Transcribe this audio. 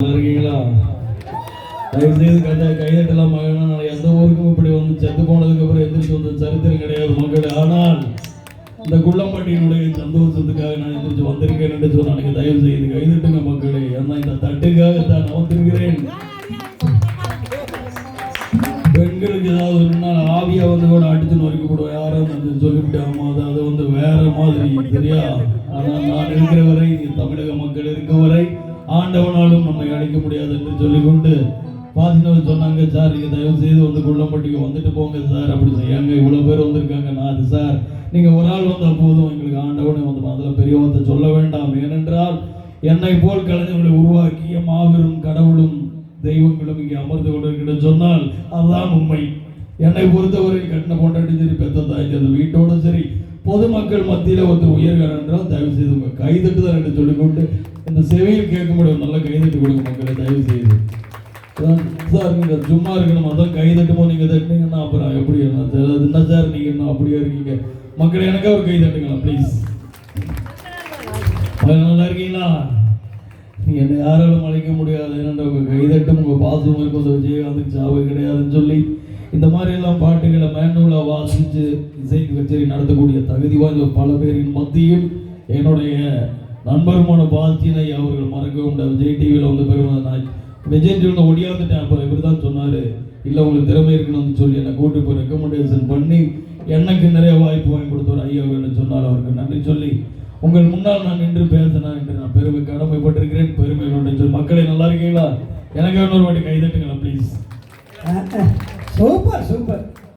இருக்கீங்களா தயவு செய்து கதை கைதட்டலாம் மகனா எந்த ஊருக்கும் இப்படி வந்து செத்து போனதுக்கு அப்புறம் எந்திரிச்சு வந்த சரித்திரம் கிடையாது மக்கள். ஆனால் இந்த குள்ளம்பட்டியினுடைய சந்தோஷத்துக்காக நான் எந்திரிச்சு வந்திருக்கேன் என்று சொன்னாங்க தயவு செய்து கைதட்டுங்க மக்களே. ஏன்னா இந்த தட்டுக்காக தான் நான் பெண்களுக்கு ஏதாவது ஒரு நாள் ஆவியா வந்து கூட அடிச்சு நொறுக்கி போடுவோம் யாரும் வந்து சொல்லிவிட்டு ஆமா அது வந்து வேற மாதிரி சரியா? ஆனால் நான் இருக்கிற வரை தமிழக மக்கள் இருக்க வரை ஆண்டவனாலும் நம்மை அழைக்க முடியாது என்று சொல்லிக்கொண்டு பாசினவர் சொன்னாங்க சார் நீங்கள் தயவு செய்து வந்து குள்ளம்பட்டிக்கு வந்துட்டு போங்க சார். அப்படி செய்யாங்க இவ்வளோ பேர் வந்திருக்காங்க. நான் அது சார் நீங்கள் ஒரு ஆள் வந்தால் போதும். எங்களுக்கு ஆண்டவனை வந்து அதில் பெரியவத்தை சொல்ல வேண்டாம். ஏனென்றால் என்னை போல் கலைஞர்களை உருவாக்கிய மாபெரும் கடவுளும் தெய்வங்களும் இங்கே அமர்ந்து கொண்டிருக்கிற சொன்னால் அதுதான் உண்மை. என்னை பொறுத்தவரை கட்டின கொண்டாடி சரி பெத்த தாய் சரி வீட்டோட சரி பொதுமக்கள் மத்தியில் ஒருத்தர் உயர்கிறார் என்றால் தயவு செய்து உங்கள் கைதட்டுதல் என்று சொல்லிக்கொண்டு இந்த செவியில் கேட்க நல்லா கைதட்டு கொடுங்க மக்களை தயவு செய்து சார், நீங்கள் சும்மா இருக்கணும் அதான் கை தட்டுமோ நீங்கள் தட்டினீங்கன்னா அப்புறம் எப்படி என்ன சார்? என்ன சார் நீங்கள் என்ன அப்படியே இருக்கீங்க? மக்கள் எனக்காக ஒரு கை தட்டுங்களா ப்ளீஸ் நல்லா இருக்கீங்களா? நீங்கள் என்னை யாராலும் அழைக்க முடியாது ஏன்னா உங்கள் கைதட்டும் உங்கள் பாசம் இருக்கும். அந்த விஜயகாந்துக்கு சாவு கிடையாதுன்னு சொல்லி இந்த மாதிரி எல்லாம் பாட்டுகளை மேனுவலாக வாசித்து இசை கச்சேரி நடத்தக்கூடிய தகுதி வாய்ந்த பல பேரின் மத்தியில் என்னுடைய நண்பருமான பாத்தினை அவர்கள் மறக்க முடியாது. விஜய் டிவியில் வந்து பெருமாள் விஜய் டிவியில் ஒடியாந்துட்டேன் அப்போ இவர் தான் சொன்னார். இல்லை உங்களுக்கு திறமை இருக்கணும்னு சொல்லி என்னை கூட்டு போய் ரெக்கமெண்டேஷன் பண்ணி எனக்கு நிறைய வாய்ப்பு வாங்கி கொடுத்தவர் ஐயா என்று சொன்னால் அவருக்கு நன்றி சொல்லி உங்கள் முன்னால் நான் நின்று பேசினேன் என்று நான் பெருமை கடமைப்பட்டிருக்கிறேன். பெருமை கொண்டு சொல்லி. மக்களை நல்லா இருக்கீங்களா? எனக்கு இன்னொரு வாட்டி கைதட்டுங்களா ப்ளீஸ் சூப்பர் சூப்பர்.